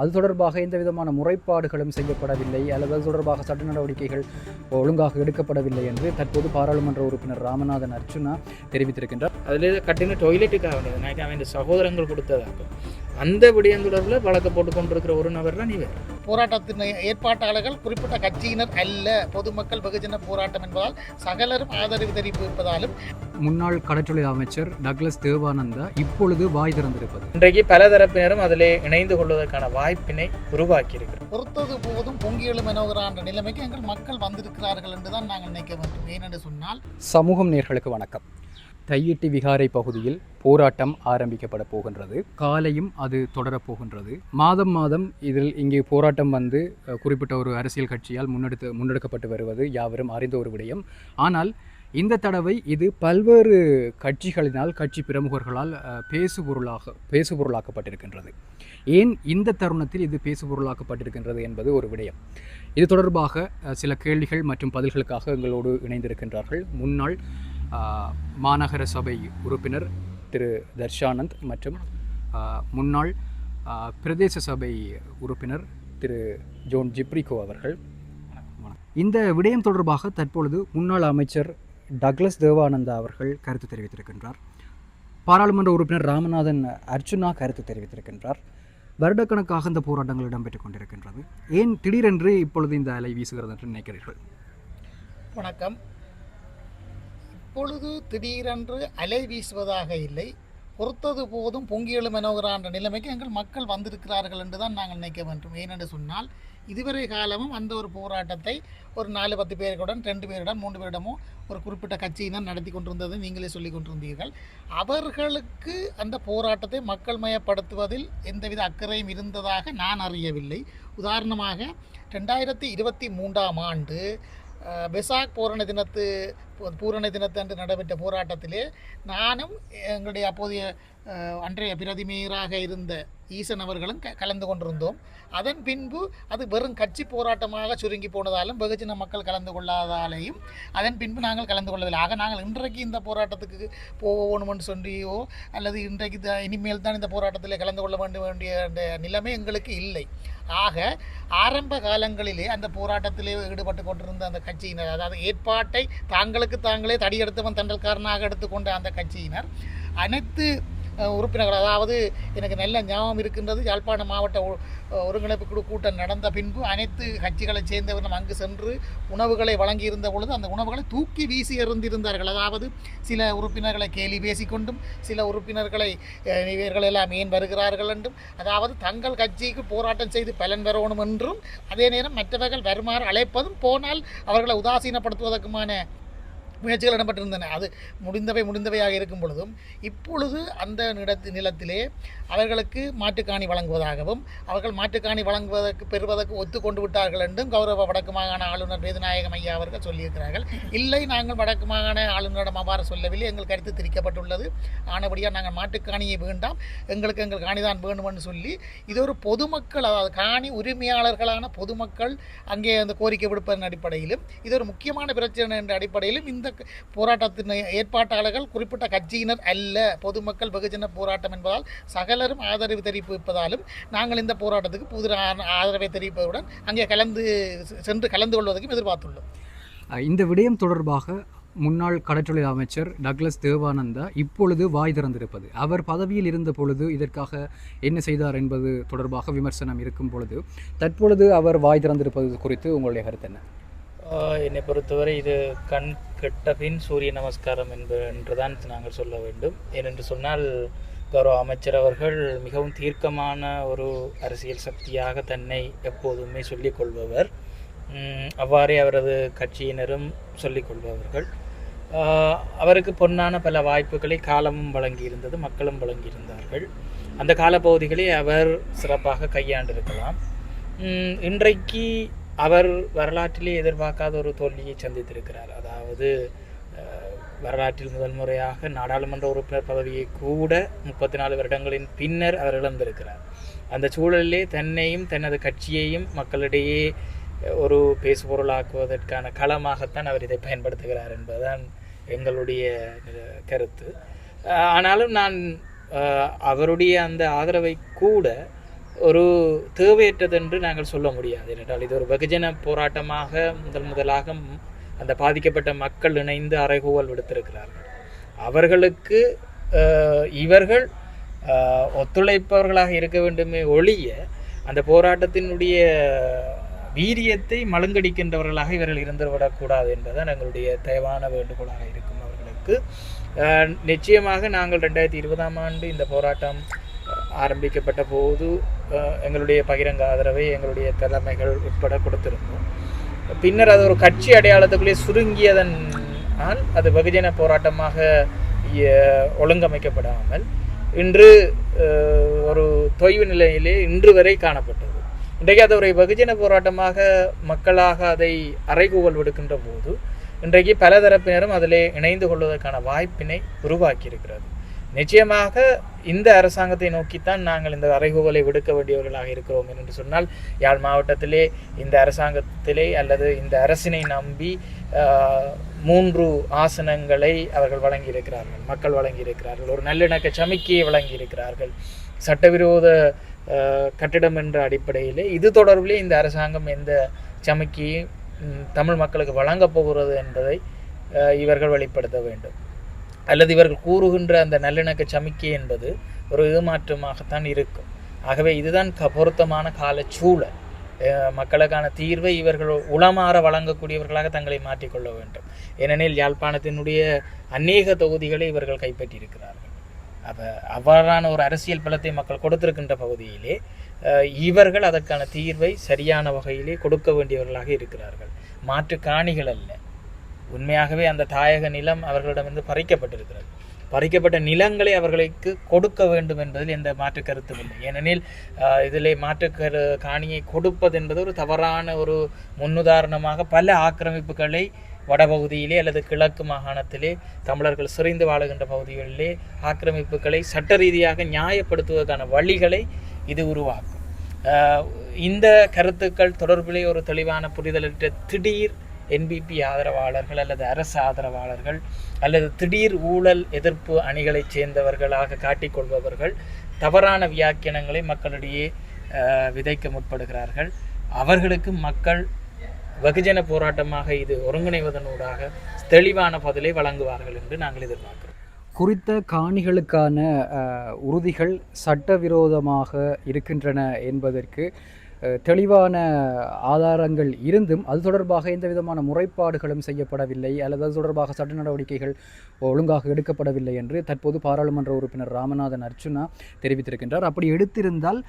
அது தொடர்பாக எந்த விதமான முறைப்பாடுகளும் செய்யப்படவில்லை அல்லது அது தொடர்பாக சட்ட நடவடிக்கைகள் ஒழுங்காக எடுக்கப்படவில்லை என்று தற்போது பாராளுமன்ற உறுப்பினர் ராமநாதன் அர்ச்சுனா தெரிவித்திருக்கின்றார். அதில் கட்டின டொய்லெட்டுக்காக வேண்டியது. நான் அவன் சகோதரங்கள் கொடுத்ததாகும் அந்த விடயம் தொடர்பில் வழக்கு போட்டு கொண்டிருக்கிற ஒரு நபர் தான் இவர் போராட்டத்தின் ஏற்பாட்டாளர்கள் குறிப்பிட்ட கட்சியினர் அல்ல பொதுமக்கள் வெகுஜன போராட்டம் என்பதால் சகலரும் ஆதரவு தெரிவிப்பதாலும். முன்னாள் கடற்றொழில் அமைச்சர் டக்ளஸ் தேவானந்தா இப்பொழுது வாய் திறந்திருப்பது. இன்றைக்கு பல தரப்பினரும் அதிலே இணைந்து கொள்வதற்கான வாய்ப்பினை உருவாக்கி இருக்கிறோம் பொறுத்தது போதும் பொங்கியெழும் என்ற நிலைமைக்கு எங்கள் மக்கள் வந்திருக்கிறார்கள் என்று தான் நாங்கள் நினைக்க வேண்டும். ஏனென்று சொன்னால் சமூகம் நேர்களுக்கு வணக்கம். தையிட்டி விகாரை பகுதியில் போராட்டம் ஆரம்பிக்கப்பட போகின்றது. காலையும் அது தொடரப் போகின்றது. மாதம் மாதம் இதில் இங்கே போராட்டம் வந்து குறிப்பிட்ட ஒரு அரசியல் கட்சியால் முன்னெடுத்து முன்னெடுக்கப்பட்டு வருவது யாவரும் அறிந்த ஒரு விடயம். ஆனால் இந்த தடவை இது பல்வேறு கட்சிகளினால் கட்சி பிரமுகர்களால் பேசுபொருளாக பேசுபொருளாக்கப்பட்டிருக்கின்றது. ஏன் இந்த தருணத்தில் இது பேசுபொருளாக்கப்பட்டிருக்கின்றது என்பது ஒரு விடயம். இது தொடர்பாக சில கேள்விகள் மற்றும் பதில்களுக்காக எங்களோடு இணைந்திருக்கின்றார்கள். முன்னாள் மாநகர சபை உறுப்பினர் திரு தர்ஷானந்த் மற்றும் முன்னாள் பிரதேச சபை உறுப்பினர் திரு ஜோன் ஜிப்ரிகோ அவர்கள். இந்த விடயம் தொடர்பாக தற்பொழுது முன்னாள் அமைச்சர் டக்ளஸ் தேவானந்தா அவர்கள் கருத்து தெரிவித்திருக்கின்றார். பாராளுமன்ற உறுப்பினர் ராமநாதன் அர்ச்சுனா கருத்து தெரிவித்திருக்கின்றார். வருடக்கணக்காக இந்த போராட்டங்கள் இடம்பெற்றுக் கொண்டிருக்கின்றது. ஏன் திடீரென்று இப்பொழுது இந்த அலை வீசுகிறது என்று நினைக்கிறீர்கள்? வணக்கம். இப்பொழுது திடீரென்று அலை வீசுவதாக இல்லை. பொறுத்தது போதும் பொங்கியெழும் என்ற நிலைமைக்கு எங்கள் மக்கள் வந்திருக்கிறார்கள் என்று தான் நாங்கள் நினைக்க வேண்டும். ஏனென்று சொன்னால் இதுவரை காலமும் அந்த ஒரு போராட்டத்தை ஒரு நாலு பத்து பேருடன் ரெண்டு பேருடன் மூன்று பேரிடமும் ஒரு குறிப்பிட்ட கட்சியினர் நடத்தி கொண்டிருந்ததை நீங்களே சொல்லி கொண்டிருந்தீர்கள். அவர்களுக்கு அந்த போராட்டத்தை மக்கள் மயப்படுத்துவதில் எந்தவித அக்கறையும் இருந்ததாக நான் அறியவில்லை. உதாரணமாக ரெண்டாயிரத்தி இருபத்தி மூன்றாம் ஆண்டு பெசாக் பூரண தினத்து பூரண தினத்தன்று நடைபெற்ற போராட்டத்திலே நானும் எங்களுடைய அப்போதைய அன்றைய பிரதிமீராக இருந்த ஈசன் அவர்களும் க கலந்து கொண்டிருந்தோம். அதன் பின்பு அது வெறும் கட்சி போராட்டமாக சுருங்கி போனதாலும் வெகுஜன மக்கள் கலந்து கொள்ளாதாலேயும் அதன் பின்பு நாங்கள் கலந்து கொள்ளவில்லை. ஆக நாங்கள் இன்றைக்கு இந்த போராட்டத்துக்கு போகணும்னு சொல்லியோ அல்லது இன்றைக்கு த இனிமேல் தான் இந்த போராட்டத்தில் கலந்து கொள்ள வேண்டும் வேண்டிய நிலைமை எங்களுக்கு இல்லை. ஆக ஆரம்ப காலங்களிலே அந்த போராட்டத்திலே ஈடுபட்டு கொண்டிருந்த அந்த கட்சியினர் அதாவது ஏற்பாட்டை தாங்களுக்கு தாங்களே தடியெடுத்தவன் தண்டல்காரனாக எடுத்துக்கொண்ட அந்த கட்சியினர் அனைத்து உறுப்பினர்கள் அதாவது எனக்கு நல்ல ஞாபகம் இருக்கின்றது யாழ்ப்பாண மாவட்ட ஒ- ஒருங்கிணைப்பு குழு கூட்டம் நடந்த பின்பு அனைத்து கட்சிகளைச் சேர்ந்தவர்களும் அங்கு சென்று உணவுகளை வழங்கியிருந்த பொழுது அந்த உணவுகளை தூக்கி வீசி எறிந்திருந்தார்கள். அதாவது சில உறுப்பினர்களை கேலி பேசிக்கொண்டும் சில உறுப்பினர்களை இவர்கள் எல்லாம் ஏன் வருகிறார்கள் என்றும் அதாவது தங்கள் கட்சிக்கு போராட்டம் செய்து பலன் பெறணும் என்றும் அதே நேரம் மற்றவர்கள் வருமாறு அழைப்பதும் போனால் அவர்களை உதாசீனப்படுத்துவதற்குமான முயற்சிகள் இடம்பெற்றிருந்தன. அது முடிந்தவை முடிந்தவையாக இருக்கும் பொழுதும் இப்பொழுது அந்த நிலத்து நிலத்திலே அவர்களுக்கு மாட்டுக்காணி வழங்குவதாகவும் அவர்கள் மாட்டுக்காணி வழங்குவதற்கு பெறுவதற்கு ஒத்துக்கொண்டு விட்டார்கள் என்றும் கௌரவ வடக்கு மாகாண ஆளுநர் வேதநாயகம் ஐயா அவர்கள் சொல்லியிருக்கிறார்கள். இல்லை நாங்கள் வடக்கு மாகாண ஆளுநரிடம் அவ்வாறு சொல்லவில்லை. எங்கள் கருத்து திரிக்கப்பட்டுள்ளது. ஆனபடியாக நாங்கள் மாட்டுக்காணியை வேண்டாம். எங்களுக்கு எங்கள் காணிதான் வேண்டும்னு சொல்லி இது ஒரு பொதுமக்கள் அதாவது காணி உரிமையாளர்களான பொதுமக்கள் அங்கே அந்த கோரிக்கை விடுப்பதன் அடிப்படையிலும் இது ஒரு முக்கியமான பிரச்சனை என்ற அடிப்படையிலும் இந்த போராட்டத்தின் ஏற்பாட்டாளர்கள் குறிப்பிட்ட கட்சியினர் அல்ல. பொதுமக்கள் வெகுஜன போராட்டம் என்பதால் சகலரும் ஆதரவு தெரிவிப்பதாலும் நாங்கள் இந்த போராட்டத்துக்கு புது ஆதரவை தெரிவிப்பதுடன் அங்கே கலந்து சென்று கலந்து கொள்வதற்கும் எதிர்பார்த்துள்ளோம். இந்த விடயம் தொடர்பாக முன்னாள் கடற்றொழில் அமைச்சர் டக்ளஸ் தேவானந்தா இப்பொழுது வாய் திறந்திருப்பது. அவர் பதவியில் இருந்த பொழுது இதற்காக என்ன செய்தார் என்பது தொடர்பாக விமர்சனம் இருக்கும் பொழுது தற்பொழுது அவர் வாய் திறந்திருப்பது குறித்து உங்களுடைய கருத்து என்ன? என்னை பொறுத்தவரை இது கண் கெட்டபின் சூரிய நமஸ்காரம் என்ப என்றுதான் நாங்கள் சொல்ல வேண்டும். ஏனென்று சொன்னால் கௌரவ அமைச்சர் அவர்கள் மிகவும் தீர்க்கமான ஒரு அரசியல் சக்தியாக தன்னை எப்போதுமே சொல்லிக் கொள்பவர். அவ்வாறே அவரது கட்சியினரும் சொல்லிக் கொள்பவர்கள். அவருக்கு பொன்னான பல வாய்ப்புகளை காலமும் வழங்கியிருந்தது மக்களும் வழங்கியிருந்தார்கள். அந்த காலப்பகுதிகளை அவர் சிறப்பாக கையாண்டிருக்கலாம். இன்றைக்கு அவர் வரலாற்றிலே எதிர்பார்க்காத ஒரு தோல்வியை சந்தித்திருக்கிறார். அதாவது வரலாற்றில் முதல் முறையாக நாடாளுமன்ற உறுப்பினர் பதவியை கூட முப்பத்தி நாலு வருடங்களின் பின்னர் அவர் இழந்திருக்கிறார். அந்த சூழலிலே தன்னையும் தனது கட்சியையும் மக்களிடையே ஒரு பேசுபொருளாக்குவதற்கான களமாகத்தான் அவர் இதை பயன்படுத்துகிறார் என்பதுதான் எங்களுடைய கருத்து. ஆனாலும் நான் அவருடைய அந்த ஆதரவை கூட ஒரு தேவையற்றது என்று நாங்கள் சொல்ல முடியாது. ஏனென்றால் இது ஒரு வெகுஜன போராட்டமாக முதல் முதலாக அந்த பாதிக்கப்பட்ட மக்கள் இணைந்து அறைகூவல் விடுத்திருக்கிறார்கள். அவர்களுக்கு இவர்கள் ஒத்துழைப்பவர்களாக இருக்க வேண்டுமே ஒழிய அந்த போராட்டத்தினுடைய வீரியத்தை மழுங்கடிக்கின்றவர்களாக இவர்கள் இருந்துவிடக்கூடாது என்பதுதான் எங்களுடைய தயவான வேண்டுகோளாக இருக்கும் அவர்களுக்கு. நிச்சயமாக நாங்கள் ரெண்டாயிரத்தி இருபதாம் ஆண்டு இந்த போராட்டம் ஆரம்பிக்கப்பட்ட போது எங்களுடைய பகிரங்க ஆதரவை எங்களுடைய தலைமைகள் உட்பட கொடுத்திருந்தோம். பின்னர் அது ஒரு கட்சி அடையாளத்துக்குள்ளே சுருங்கியதன் அது வெகுஜன போராட்டமாக ஒழுங்கமைக்கப்படாமல் இன்று ஒரு தொய்வு நிலையிலே இன்று வரை காணப்பட்டது. இன்றைக்கு அது ஒரு வெகுஜன போராட்டமாக மக்களாக அதை அறைகூவல் விடுக்கின்ற போது இன்றைக்கு பல தரப்பினரும் அதிலே இணைந்து கொள்வதற்கான வாய்ப்பினை உருவாக்கியிருக்கிறது. நிச்சயமாக இந்த அரசாங்கத்தை நோக்கித்தான் நாங்கள் இந்த அறைகூவலை விடுக்க வேண்டியவர்களாக இருக்கிறோம் என்று சொன்னால் யாழ் மாவட்டத்திலே இந்த அரசாங்கத்திலே அல்லது இந்த அரசினை நம்பி மூன்று ஆசனங்களை அவர்கள் வழங்கியிருக்கிறார்கள் மக்கள் வழங்கியிருக்கிறார்கள் ஒரு நல்லிணக்க சமிக்கையை வழங்கியிருக்கிறார்கள். சட்டவிரோத கட்டிடம் என்ற அடிப்படையிலே இது தொடர்பிலே இந்த அரசாங்கம் எந்த சமிக்கையும் தமிழ் மக்களுக்கு வழங்கப் போகிறது என்பதை இவர்கள் வெளிப்படுத்த வேண்டும். அல்லது இவர்கள் கூறுகின்ற அந்த நல்லிணக்க சமிக்கை என்பது ஒரு ஏமாற்றமாகத்தான் இருக்கும். ஆகவே இதுதான் க பொருத்தமான காலச்சூழல். மக்களுக்கான தீர்வை இவர்கள் உளமாற வழங்கக்கூடியவர்களாக தங்களை மாற்றிக்கொள்ள வேண்டும். ஏனெனில் யாழ்ப்பாணத்தினுடைய அநேக தொகுதிகளை இவர்கள் கைப்பற்றியிருக்கிறார்கள். அப்போ அவ்வாறான ஒரு அரசியல் பலத்தை மக்கள் கொடுத்திருக்கின்ற பகுதியிலே இவர்கள் அதற்கான தீர்வை சரியான வகையிலே கொடுக்க வேண்டியவர்களாக இருக்கிறார்கள். மாற்று காணிகள் அல்ல. உண்மையாகவே அந்த தாயக நிலம் அவர்களிடமிருந்து பறிக்கப்பட்டிருக்கிறது. பறிக்கப்பட்ட நிலங்களை அவர்களுக்கு கொடுக்க வேண்டும் என்பதில் எந்த மாற்று கருத்தும் இல்லை. ஏனெனில் இதில் இதிலே மாற்று கரு காணியை கொடுப்பது என்பது ஒரு தவறான ஒரு முன்னுதாரணமாக பல ஆக்கிரமிப்புகளை வடபகுதியிலே அல்லது கிழக்கு மாகாணத்திலே தமிழர்கள் சிறைந்து வாழுகின்ற பகுதிகளிலே ஆக்கிரமிப்புகளை சட்ட ரீதியாக நியாயப்படுத்துவதற்கான வழிகளை இது உருவாக்கும். இந்த கருத்துக்கள் தொடர்பிலே ஒரு தெளிவான புரிதலற்ற திடீர் என்பிபி ஆதரவாளர்கள் அல்லது அரசு ஆதரவாளர்கள் அல்லது திடீர் ஊழல் எதிர்ப்பு அணிகளைச் சேர்ந்தவர்களாக காட்டிக்கொள்பவர்கள் தவறான வியாக்கியனங்களை மக்களிடையே ஆஹ், விதைக்க முற்படுகிறார்கள். அவர்களுக்கு மக்கள் வெகுஜன போராட்டமாக இது ஒருங்கிணைவதனூடாக தெளிவான பதிலை வழங்குவார்கள் என்று நாங்கள் எதிர்பார்க்கிறோம். குறித்த காணிகளுக்கான அஹ், உறுதிகள் சட்டவிரோதமாக இருக்கின்றன என்பதற்கு தெளிவான ஆதாரங்கள் இருந்தும் அது தொடர்பாக எந்த விதமான முறைப்பாடுகளும் செய்யப்படவில்லை அல்லது அது தொடர்பாக சட்ட நடவடிக்கைகள் ஒழுங்காக எடுக்கப்படவில்லை என்று தற்போது பாராளுமன்ற உறுப்பினர் ராமநாதன் அர்ச்சுனா தெரிவித்திருக்கின்றார். அப்படி எடுத்திருந்தால்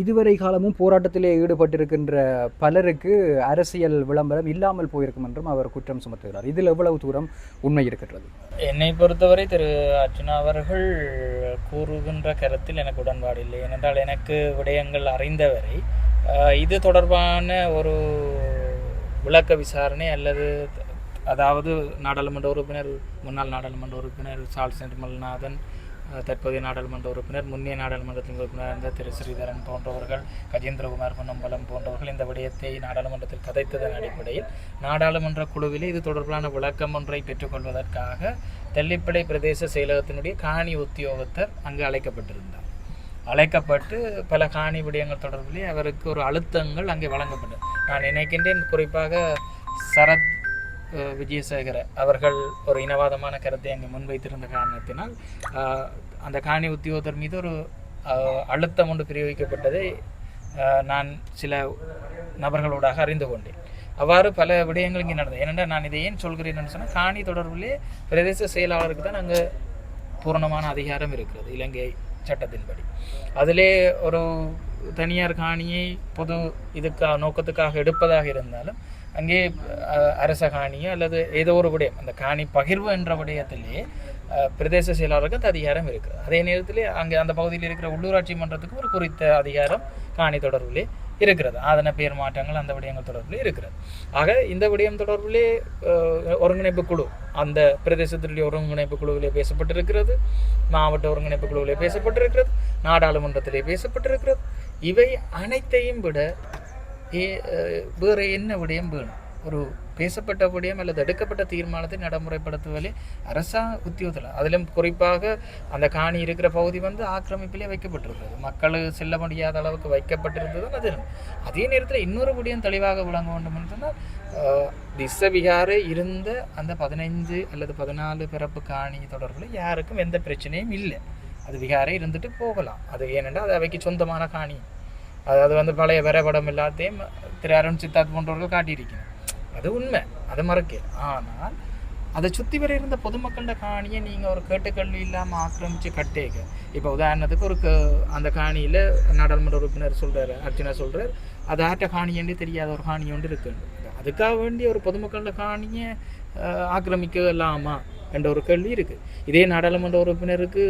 இதுவரை காலமும் போராட்டத்திலே ஈடுபட்டிருக்கின்ற பலருக்கு அரசியல் விளம்பரம் இல்லாமல் போயிருக்கும் என்றும் அவர் குற்றம் சுமத்துகிறார். இதில் எவ்வளவு தூரம் உண்மை இருக்கின்றது? என்னை பொறுத்தவரை திரு அர்ஜுனா அவர்கள் கூறுகின்ற கருத்தில் எனக்கு உடன்பாடு இல்லை. ஏனென்றால் எனக்கு விடயங்கள் அறிந்தவரை இது தொடர்பான ஒரு விளக்க விசாரணை அல்லது அதாவது நாடாளுமன்ற உறுப்பினர் முன்னாள் நாடாளுமன்ற உறுப்பினர் சால் சென்ட்மல்நாதன் தற்போதைய நாடாளுமன்ற உறுப்பினர் முன்னைய நாடாளுமன்றத்தின் உறுப்பினர் இருந்த திரு ஸ்ரீதரன் போன்றவர்கள் கஜேந்திரகுமார் பொன்னம்பலம் போன்றவர்கள் இந்த விடயத்தை நாடாளுமன்றத்தில் கதைத்ததன் அடிப்படையில் நாடாளுமன்ற குழுவிலே இது தொடர்பான விளக்கம் ஒன்றை பெற்றுக்கொள்வதற்காக தெல்லிப்படை பிரதேச செயலகத்தினுடைய காணி உத்தியோகத்தர் அங்கு அழைக்கப்பட்டிருந்தார். அழைக்கப்பட்டு பல காணி விடயங்கள் தொடர்பிலே அவருக்கு ஒரு அழுத்தங்கள் அங்கே வழங்கப்பட்டது. நான் நினைக்கின்றேன் குறிப்பாக சரத் விஜயசேகர அவர்கள் ஒரு இனவாதமான கருத்தை அங்கே முன்வைத்திருந்த காரணத்தினால் அந்த காணி உத்தியோகத்தர் மீது ஒரு அழுத்தம் ஒன்று பிரயோகிக்கப்பட்டதை நான் சில நபர்களோடாக அறிந்து கொண்டேன். அவ்வாறு பல விடயங்கள் இங்கே நடந்தது. ஏனென்றால் நான் இதை ஏன் சொல்கிறேன்னு சொன்னால் காணி தொடர்பிலே பிரதேச செயலாளருக்கு தான் அங்கே பூர்ணமான அதிகாரம் இருக்கிறது. இலங்கை சட்டத்தின்படி. அதிலே ஒரு தனியார் காணியை பொது இதுக்காக நோக்கத்துக்காக எடுப்பதாக இருந்தாலும் அங்கே அரச காணியோ அல்லது ஏதோ ஒரு விடயம் அந்த காணி பகிர்வு என்ற விடயத்திலே பிரதேச செயலாளருக்கு அந்த அதிகாரம் இருக்குது அதே நேரத்தில் அங்கே அந்த பகுதியில் இருக்கிற உள்ளூராட்சி மன்றத்துக்கு ஒரு குறித்த அதிகாரம் காணி தொடர்பிலே இருக்கிறது. ஆதன பேர் மாற்றங்கள் அந்த விடயங்கள் தொடர்பில் இருக்கிறது. ஆக இந்த விடயம் தொடர்பிலே ஒருங்கிணைப்பு குழு அந்த பிரதேசத்தினுடைய ஒருங்கிணைப்பு குழுவிலே பேசப்பட்டிருக்கிறது மாவட்ட ஒருங்கிணைப்பு குழுவிலே பேசப்பட்டிருக்கிறது நாடாளுமன்றத்திலே பேசப்பட்டிருக்கிறது. இவை அனைத்தையும் விட ஏ- வேறு என்ன விடயம் வேணும்? ஒரு பேசப்பட்டபடியும் அல்லது எடுக்கப்பட்ட தீர்மானத்தை நடைமுறைப்படுத்துவதிலே அரசாங்க உத்தியோகத்தில் அதிலும் குறிப்பாக அந்த காணி இருக்கிற பகுதி வந்து ஆக்கிரமிப்பிலே வைக்கப்பட்டிருந்தது மக்கள் செல்ல முடியாத அளவுக்கு வைக்கப்பட்டிருந்தது அது அதே நேரத்தில் இன்னொரு விடயம் தெளிவாக விளங்க வேண்டும் என்று சொன்னால் ஆஹ், இருந்த அந்த பதினைஞ்சு அல்லது பதினாலு பிறப்பு காணி தொடர்பில் யாருக்கும் எந்த பிரச்சனையும் இல்லை. அது விகாரே இருந்துட்டு போகலாம். அது ஏனென்றால் அது அவைக்கு சொந்தமான காணி. அதாவது வந்து பழைய வரைபடம் எல்லாத்தையும் திரு அருண் சித்தார்த் போன்றவர்கள் காட்டியிருக்கணும் அது உண்மை. அதை மறக்க ஆனால் அதை சுற்றி வர இருந்த பொதுமக்கள காணியை நீங்கள் ஒரு கேட்டுக்கல்வி இல்லாமல் ஆக்கிரமித்து கட்டேங்க. இப்போ உதாரணத்துக்கு ஒரு க- அந்த காணியில் நாடாளுமன்ற உறுப்பினர் சொல்கிறார் அர்ச்சனா சொல்கிறார் அது ஆற்ற காணியண்டு தெரியாத ஒரு காணி ஒன்று இருக்குது அதுக்காக வேண்டிய ஒரு பொதுமக்களோட காணியை ஆக்கிரமிக்கலாமா என்ற ஒரு கேள்வி இருக்குது இதே நாடாளுமன்ற உறுப்பினருக்கு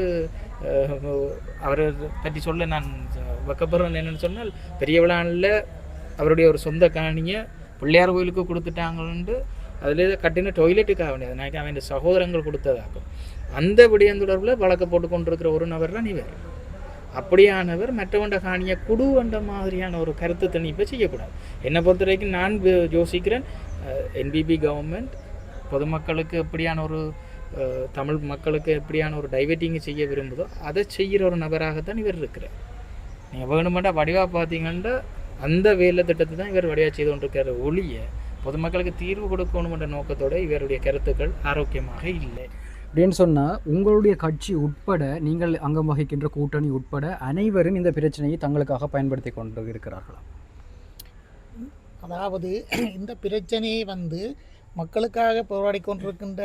அவரை பற்றி சொல்ல நான் வைக்கப்படுறேன் என்னென்னு சொன்னால் பெரிய விழாவில் அவருடைய ஒரு சொந்த காணியை பிள்ளையார் கோயிலுக்கு கொடுத்துட்டாங்கன்ட்டு அதில் கட்டின டொய்லெட்டுக்காக வேண்டியது. எனக்கு அவன் சகோதரங்கள் கொடுத்ததாகும் அந்த விடயம் தொடர்பில் வழக்கு போட்டு கொண்டிருக்கிற ஒரு நபர் தான் இவர். அப்படியானவர் மற்றவண்ட காணியை குடுவண்ட மாதிரியான ஒரு கருத்து திணிப்பை செய்யக்கூடாது. என்னை பொறுத்த வரைக்கும் நான் யோசிக்கிறேன் என்பிபி கவர்மெண்ட் பொதுமக்களுக்கு எப்படியான ஒரு தமிழ் மக்களுக்கு எப்படியான ஒரு டைவர்ட்டிங் செய்ய விரும்புதோ அதை செய்கிற ஒரு நபராகத்தான் இவர் இருக்கிறார். நீங்கள் வேணுமெண்டா வடிவாக பார்த்தீங்கன்னா அந்த வேலை திட்டத்தை தான் இவர் வடிவாக செய்து கொண்டிருக்கிற ஒளிய பொதுமக்களுக்கு தீர்வு கொடுக்கணுமென்ற நோக்கத்தோட இவருடைய கருத்துக்கள் ஆரோக்கியமாக இல்லை. அப்படின்னு சொன்னால் உங்களுடைய கட்சி உட்பட நீங்கள் அங்கம் வகிக்கின்ற கூட்டணி உட்பட அனைவரும் இந்த பிரச்சனையை தங்களுக்காக பயன்படுத்தி கொண்டு இருக்கிறார்களா? அதாவது இந்த பிரச்சனையை வந்து மக்களுக்காக போராடி கொண்டிருக்கின்ற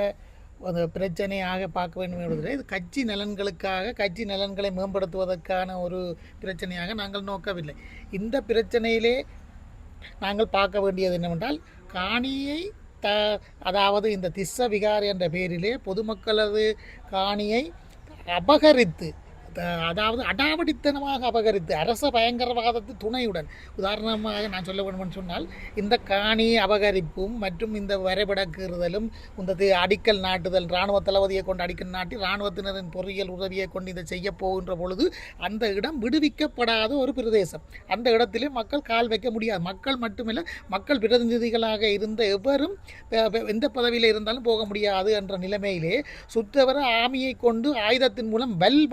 அந்த பிரச்சனையாக பார்க்க வேண்டும் என்பதில் இது கட்சி நலன்களுக்காக கட்சி நலன்களை மேம்படுத்துவதற்கான ஒரு பிரச்சனையாக நாங்கள் நோக்கவில்லை. இந்த பிரச்சனையிலே நாங்கள் பார்க்க வேண்டியது என்னவென்றால் காணியை த அதாவது இந்த திஸ்ஸ விகார் என்ற பெயரிலே பொதுமக்களது காணியை அபகரித்து அதாவது அடாவடித்தனமாக அபகரித்து அரச பயங்கரவாதத்து துணையுடன். உதாரணமாக நான் சொல்ல வேண்டும் சொன்னால் இந்த காணி அபகரிப்பும் மற்றும் இந்த வரைபடக்கீறுதலும் இந்த அடிக்கல் நாட்டுதல் இராணுவ தளபதியை கொண்டு அடிக்கல் நாட்டி இராணுவத்தினரின் பொறியியல் உதவியை கொண்டு இதை செய்ய போகின்ற பொழுது அந்த இடம் விடுவிக்கப்படாத ஒரு பிரதேசம். அந்த இடத்திலே மக்கள் கால் வைக்க முடியாது. மக்கள் மட்டுமில்லை மக்கள் பிரதிநிதிகளாக இருந்த எவரும் எந்த பதவியில் இருந்தாலும் போக முடியாது என்ற நிலைமையிலே சுத்தவர ஆமியை கொண்டு ஆயுதத்தின் மூலம் வெல்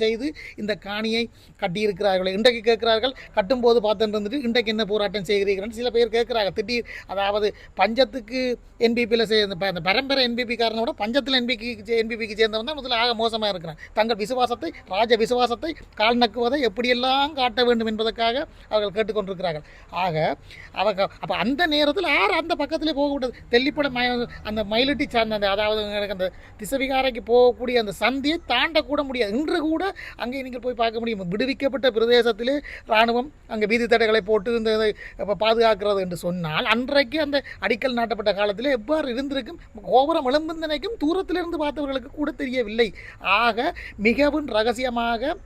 செய்ய செய்து இந்த காணியை கட்டியிருக்கிறார்கள். இன்றைக்கு கேட்கிறார்கள் கட்டும்போது பார்த்துட்டு இன்றைக்கு என்ன போராட்டம் செய்கிறீர்கள் சில பேர் கேட்குறாங்க. திடீர் அதாவது பஞ்சத்துக்கு என்பிபியில் சேர்ந்த அந்த பரம்பரை என்பிபி காரனோட பஞ்சத்தில் என்பிக்கு என்பிபிக்கு சேர்ந்தவன் தான் முதல்ல ஆக மோசமாக இருக்கிறான். தங்கள் விசுவாசத்தை ராஜ விசுவாசத்தை கால் நக்குவதை எப்படியெல்லாம் காட்ட வேண்டும் என்பதற்காக அவர்கள் கேட்டுக்கொண்டிருக்கிறார்கள். ஆக அவங்க அப்போ அந்த நேரத்தில் யார் அந்த பக்கத்திலே போக விட்டது? தெல்லிப்பட ம அந்த மயிலட்டி சார்ந்த அந்த அதாவது எனக்கு அந்த திசவிகாரைக்கு போகக்கூடிய அந்த சந்தியை தாண்டக்கூட முடியாது. இன்று கூட அங்கே நீங்கள் போய் பார்க்க முடியும். விடுவிக்கப்பட்ட பிரதேசத்திலே இராணுவம் அங்கே வீதி தடைகளை போட்டு இந்த பாதுகாக்கிறது என்று சொன்னால் அன்றைக்கு அந்த அடிக்கல் நாட்டப்பட்ட காலத்தில் எவ்வாறு இருந்திருக்கும்? கோபுரம் எழும்புந்தனைக்கும் தூரத்திலிருந்து பார்த்தவர்களுக்கு கூட தெரியவில்லை. ஆக மிகவும் ரகசியமாக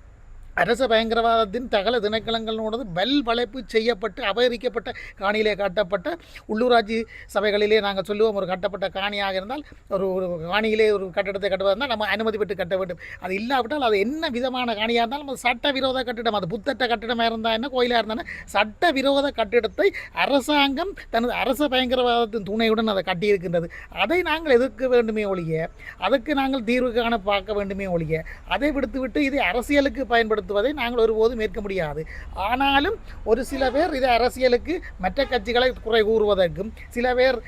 அரச பயங்கரவாதத்தின் தகல திணைக்களங்களோடு வெல் வளைப்பு செய்யப்பட்டு அபகரிக்கப்பட்ட காணியிலே கட்டப்பட்ட உள்ளூராட்சி சபைகளிலே நாங்கள் சொல்லுவோம் ஒரு கட்டப்பட்ட காணியாக இருந்தால் ஒரு ஒரு காணியிலே ஒரு கட்டடத்தை கட்டுவதால் நம்ம அனுமதி பெற்று கட்ட வேண்டும். அது இல்லாவிட்டால் அது என்ன விதமான காணியாக இருந்தாலும் அது சட்டவிரோத கட்டிடம். அது புத்தட்ட கட்டிடமாக இருந்தால் என்ன கோயிலாக இருந்தால் சட்டவிரோத கட்டிடத்தை அரசாங்கம் தனது அரச பயங்கரவாதத்தின் துணையுடன் அதை கட்டியிருக்கின்றது. அதை நாங்கள் எதிர்க்க வேண்டுமே ஒழிய அதற்கு நாங்கள் தீர்வு காண பார்க்க வேண்டுமே ஒழிய அதை விடுத்துவிட்டு இதை அரசியலுக்கு பயன்படுத்துவதை நாங்கள் ஒருபோதும் ஏற்க முடியாது. ஆனாலும் ஒரு சில பேர் இது அரசியலுக்கு மற்ற கட்சிகளை குறை கூறுவதற்கும் சில பேர்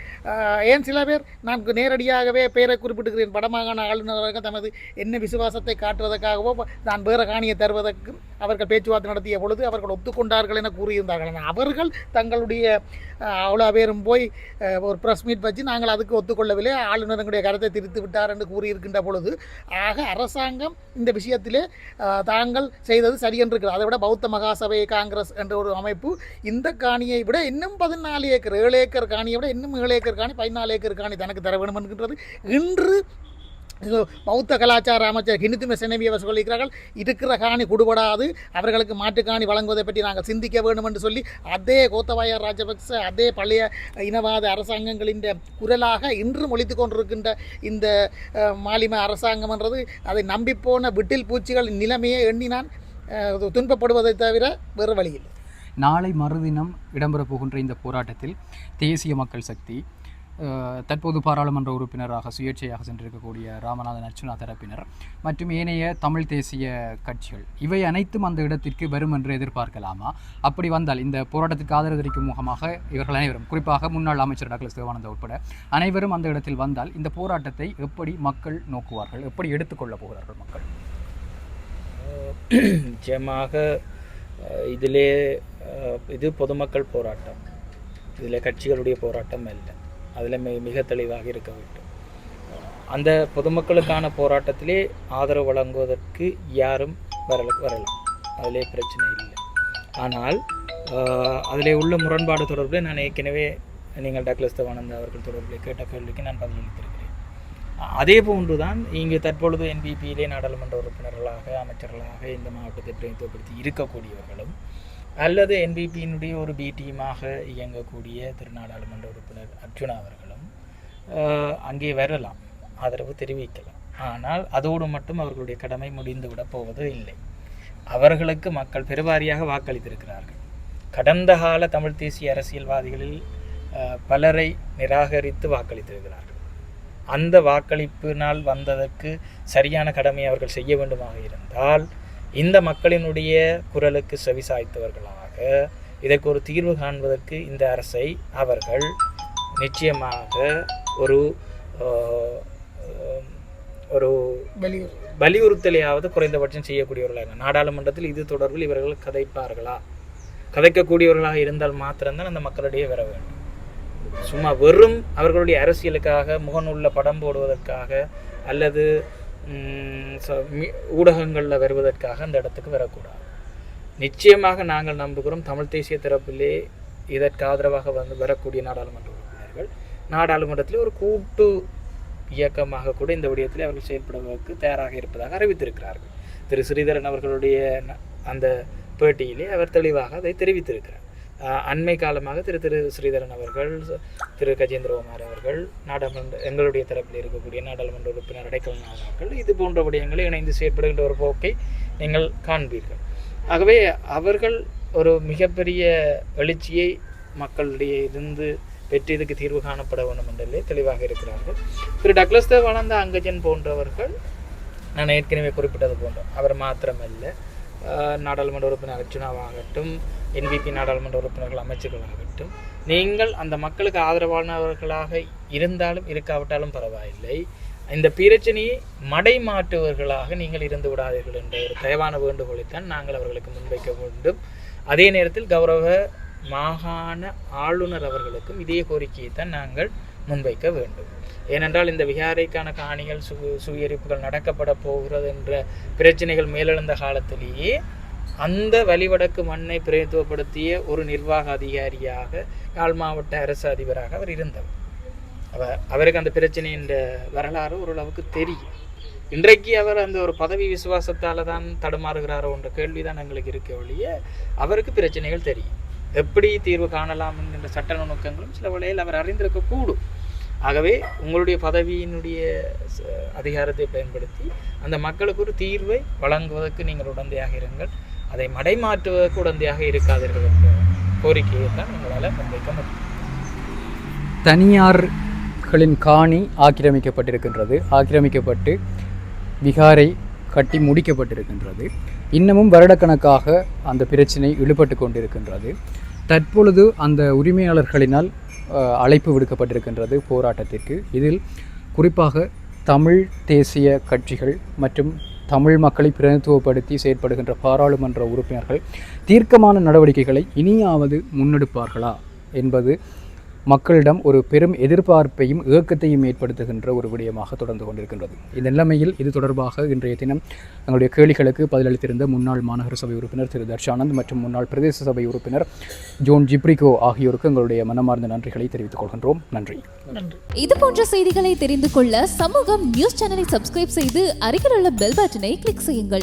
ஏன் சில பேர் நான் நேரடியாகவே பெயரை குறிப்பிட்டுக்கிறேன் வடமாகாண ஆளுநராக தமது என்ன விசுவாசத்தை காட்டுவதற்காகவோ நான் வேறு காணியை தருவதற்கும் அவர்கள் பேச்சுவார்த்தை நடத்திய பொழுது அவர்கள் ஒத்துக்கொண்டார்கள் என கூறியிருந்தார்கள். அவர்கள் தங்களுடைய அவ்வளோ பேரும் போய் ஒரு ப்ரெஸ் மீட் வச்சு நாங்கள் அதுக்கு ஒத்துக்கொள்ளவில்லை ஆளுநருடைய கருத்தை திருத்து விட்டார் என்று கூறியிருக்கின்ற பொழுது ஆக அரசாங்கம் இந்த விஷயத்திலே தாங்கள் செய்தது சரியென்று அதை விட பௌத்த மகாசபை காங்கிரஸ் என்ற ஒரு அமைப்பு இந்த காணியை விட இன்னும் பதினாலு ஏக்கர் ஏழு ஏக்கர் காணியை விட இன்னும் ஏழு ஏக்கர் காணி பதினாலு ஏக்கர் காணி தனக்கு தர வேண்டும் என்கின்றது இன்று பௌத்த கலாச்சார அமைச்சர் கிணித்தும செனவி அவர் சொல்லியிருக்கிறார்கள் இருக்கிற காணி குடுபடாது அவர்களுக்கு மாட்டுக் காணி வழங்குவதை பற்றி நாங்கள் சிந்திக்க வேண்டும் என்று சொல்லி அதே கோத்தபாய ராஜபக்ச அதே பழைய இனவாத அரசாங்கங்களின் குரலாக இன்றும் ஒழித்து கொண்டிருக்கின்ற இந்த மாலிம அரசாங்கம் என்றது அதை நம்பிப்போன விட்டில் பூச்சிகள் நிலைமையை எண்ணினான் அஹ், துன்பப்படுவதை தவிர வேறு வழியில் நாளை மறுதினம் இடம்பெறப் போகின்ற இந்த போராட்டத்தில் தேசிய மக்கள் சக்தி தற்போது பாராளுமன்ற உறுப்பினராக சுயேட்சையாக சென்றிருக்கக்கூடிய ராமநாதன் அர்ச்சுனா தரப்பினர் மற்றும் ஏனைய தமிழ் தேசிய கட்சிகள். இவை அனைத்தும் அந்த இடத்திற்கு வரும் என்று எதிர்பார்க்கலாமா? அப்படி வந்தால் இந்த போராட்டத்திற்கு ஆதரவு தெரிவிக்கும் முகமாக இவர்கள் அனைவரும் குறிப்பாக முன்னாள் அமைச்சர் டாக்டர் சிவானந்த உட்பட அனைவரும் அந்த இடத்தில் வந்தால் இந்த போராட்டத்தை எப்படி மக்கள் நோக்குவார்கள்? எப்படி எடுத்துக்கொள்ளப் போகிறார்கள் மக்கள்? நிச்சயமாக இதிலே இது பொதுமக்கள் போராட்டம். இதில் கட்சிகளுடைய போராட்டம் இல்லை அதில் மி மிக தெளிவாக இருக்க வேண்டும். அந்த பொதுமக்களுக்கான போராட்டத்திலே ஆதரவு வழங்குவதற்கு யாரும் வரல வரலாம் அதிலே பிரச்சனை இல்லை. ஆனால் அதில் அதிலே உள்ள முரண்பாடு தொடர்பில் நான் ஏற்கனவே நீங்கள் டக்ளஸ் தேவானந்தா அவர்கள் தொடர்பில் கேட்ட கேள்விக்கு நான் பதிலளித்திருக்கிறேன் அதே போன்றுதான் இங்கு தற்பொழுது என்பிபியிலே நாடாளுமன்ற உறுப்பினர்களாக அமைச்சர்களாக இந்த மாவட்டத்தை பிரதிநிதித்துவப்படுத்தி இருக்கக்கூடியவர்களும் அல்லது என்பிபியினுடைய ஒரு பி டீமாக இயங்கக்கூடிய திருநாடாளுமன்ற உறுப்பினர் அர்ஜுனா அவர்களும் அங்கே வரலாம். ஆதரவு தெரிவிக்கலாம். ஆனால் அதோடு மட்டும் அவர்களுடைய கடமை முடிந்துவிட போவது இல்லை. அவர்களுக்கு மக்கள் பெருவாரியாக வாக்களித்திருக்கிறார்கள். கடந்த கால தமிழ் தேசிய அரசியல்வாதிகளில் பலரை நிராகரித்து வாக்களித்திருக்கிறார்கள். அந்த வாக்களிப்பினால் வந்ததற்கு சரியான கடமையை அவர்கள் செய்ய வேண்டுமாக இருந்தால் இந்த மக்களினுடைய குரலுக்கு செவிசாய்த்தவர்களாக இதற்கு ஒரு தீர்வு காண்பதற்கு இந்த அரசை அவர்கள் நிச்சயமாக ஒரு ஒரு வலியுறுத்தலையாவது குறைந்தபட்சம் செய்யக்கூடியவர்களாக. நாடாளுமன்றத்தில் இது தொடர்பில் இவர்கள் கதைப்பார்களா? கதைக்கக்கூடியவர்களாக இருந்தால் மாத்திரம்தான் அந்த மக்களிடையே வர வேண்டும். சும்மா வெறும் அவர்களுடைய அரசியலுக்காக முகநூலில் படம் போடுவதற்காக அல்லது ஊடகங்களில் வருவதற்காக அந்த இடத்துக்கு வரக்கூடாது. நிச்சயமாக நாங்கள் நம்புகிறோம் தமிழ் தேசிய தரப்பிலே இதற்கு ஆதரவாக வந்து வரக்கூடிய நாடாளுமன்ற உறுப்பினர்கள். நாடாளுமன்றத்தில் ஒரு கூட்டு இயக்கமாக கூட இந்த விடயத்தில் அவர்கள் செயல்படுவதற்கு தயாராக இருப்பதாக அறிவித்திருக்கிறார்கள். திரு. ஸ்ரீதரன் அவர்களுடைய அந்த பேட்டியிலே அவர் தெளிவாக அதை தெரிவித்திருக்கிறார். அண்மை காலமாக திரு திரு ஸ்ரீதரன் அவர்கள் திரு கஜேந்திரகுமார் அவர்கள் நாடாளுமன்ற எங்களுடைய தரப்பில் இருக்கக்கூடிய நாடாளுமன்ற உறுப்பினர் அடைக்கல் அவர்கள் இது போன்ற விடயங்களை இணைந்து செயற்படுகின்ற ஒரு போக்கை நீங்கள் காண்பீர்கள். ஆகவே அவர்கள் ஒரு மிகப்பெரிய எழுச்சியை மக்களிடையே இருந்து பெற்று இதுக்கு தீர்வு காணப்பட வேண்டும் என்றே தெளிவாக இருக்கிறார்கள். திரு டக்ளஸ் வளர்ந்த அங்கஜன் போன்றவர்கள் நான் ஏற்கனவே குறிப்பிட்டது போன்ற அவர் மாத்திரமல்ல. நாடாளுமன்ற உறுப்பினர் அர்ஜுனாவாகட்டும் என்பிபி நாடாளுமன்ற உறுப்பினர்கள் அமைச்சர்களாகட்டும் நீங்கள் அந்த மக்களுக்கு ஆதரவானவர்களாக இருந்தாலும் இருக்காவிட்டாலும் பரவாயில்லை. இந்த பிரச்சனையை மடை மாற்றுவர்களாக நீங்கள் இருந்து விடாதீர்கள் என்ற ஒரு தயவான வேண்டுகோளைத்தான் நாங்கள் அவர்களுக்கு முன்வைக்க வேண்டும். அதே நேரத்தில் கௌரவ மாகாண ஆளுநர் அவர்களுக்கும் இதே கோரிக்கையை தான் நாங்கள் முன்வைக்க வேண்டும். ஏனென்றால் இந்த விகாரைக்கான காணிகள் சு சுயரிப்புகள் நடக்கப்பட போகிறது என்ற பிரச்சனைகள் மேலெழுந்த காலத்திலேயே அந்த வழிவடக்கு மண்ணை பிரதித்துவப்படுத்திய ஒரு நிர்வாக அதிகாரியாக யாழ் மாவட்ட அரசு அதிபராக அவர் இருந்தவர். அவர் அவருக்கு அந்த பிரச்சனையின் வரலாறு ஓரளவுக்கு தெரியும். இன்றைக்கு அவர் அந்த ஒரு பதவி விசுவாசத்தால தான் தடுமாறுகிறாரோ என்ற கேள்விதான் எங்களுக்கு இருக்க ஒழிய அவருக்கு பிரச்சனைகள் தெரியும். எப்படி தீர்வு காணலாம் என்கின்ற சட்ட நுணுக்கங்களும் சில வேளையில் அவர் அறிந்திருக்க கூடும். ஆகவே உங்களுடைய பதவியினுடைய அதிகாரத்தை பயன்படுத்தி அந்த மக்களுக்கு ஒரு தீர்வை வழங்குவதற்கு நீங்கள் உடந்தையாக இருங்கள். அதை மடைமாற்றுவதற்கு உடந்தையாக இருக்காதீர்கள் என்ற கோரிக்கையை தான் உங்களால் முன்வைக்க முடியும். தனியார்களின் காணி ஆக்கிரமிக்கப்பட்டிருக்கின்றது. ஆக்கிரமிக்கப்பட்டு விகாரை கட்டி முடிக்கப்பட்டிருக்கின்றது. இன்னமும் வருடக்கணக்காக அந்த பிரச்சினை இழுபட்டு கொண்டிருக்கின்றது. தற்பொழுது அந்த உரிமையாளர்களினால் அழைப்பு விடுக்கப்பட்டிருக்கின்றது போராட்டத்திற்கு. இதில் குறிப்பாக தமிழ் தேசிய கட்சிகள் மற்றும் தமிழ் மக்களை பிரதிநிதித்துவப்படுத்தி செயற்படுகின்ற பாராளுமன்ற உறுப்பினர்கள் தீர்க்கமான நடவடிக்கைகளை இனியாவது முன்னெடுப்பார்களா என்பது மக்களிடம் ஒரு பெரும் எதிர்பார்ப்பையும் ஏக்கத்தையும் ஏற்படுத்துகின்ற ஒரு விடயமாக தொடர்ந்து கொண்டிருக்கின்றது. இந்த நிலைமையில் இது தொடர்பாக இன்றைய தினம் தங்களுடைய கேள்விகளுக்கு பதிலளித்திருந்த முன்னாள் மாநகர சபை உறுப்பினர் திரு தர்ஷானந்த் மற்றும் முன்னாள் பிரதேச சபை உறுப்பினர் ஜோன் ஜிப்ரிகோ ஆகியோருக்கு எங்களுடைய மனமார்ந்த நன்றிகளை தெரிவித்துக் கொள்கின்றோம். நன்றி. நன்றி. இது போன்ற செய்திகளை தெரிந்து கொள்ள சமூகம் நியூஸ் சேனலை சப்ஸ்கிரைப் செய்து அருகில் உள்ள பெல் பட்டனை கிளிக் செய்யுங்கள்.